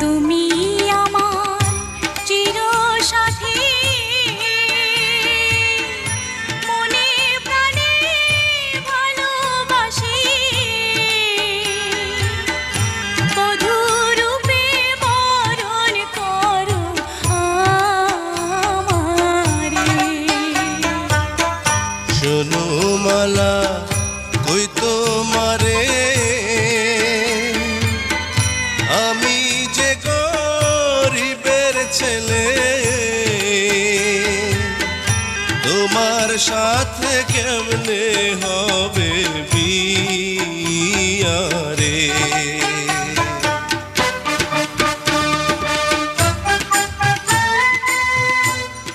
তুমি মালা কই তো মারে আমি যে গরিবের ছেলে তোমার সাথে কেমনে হবে?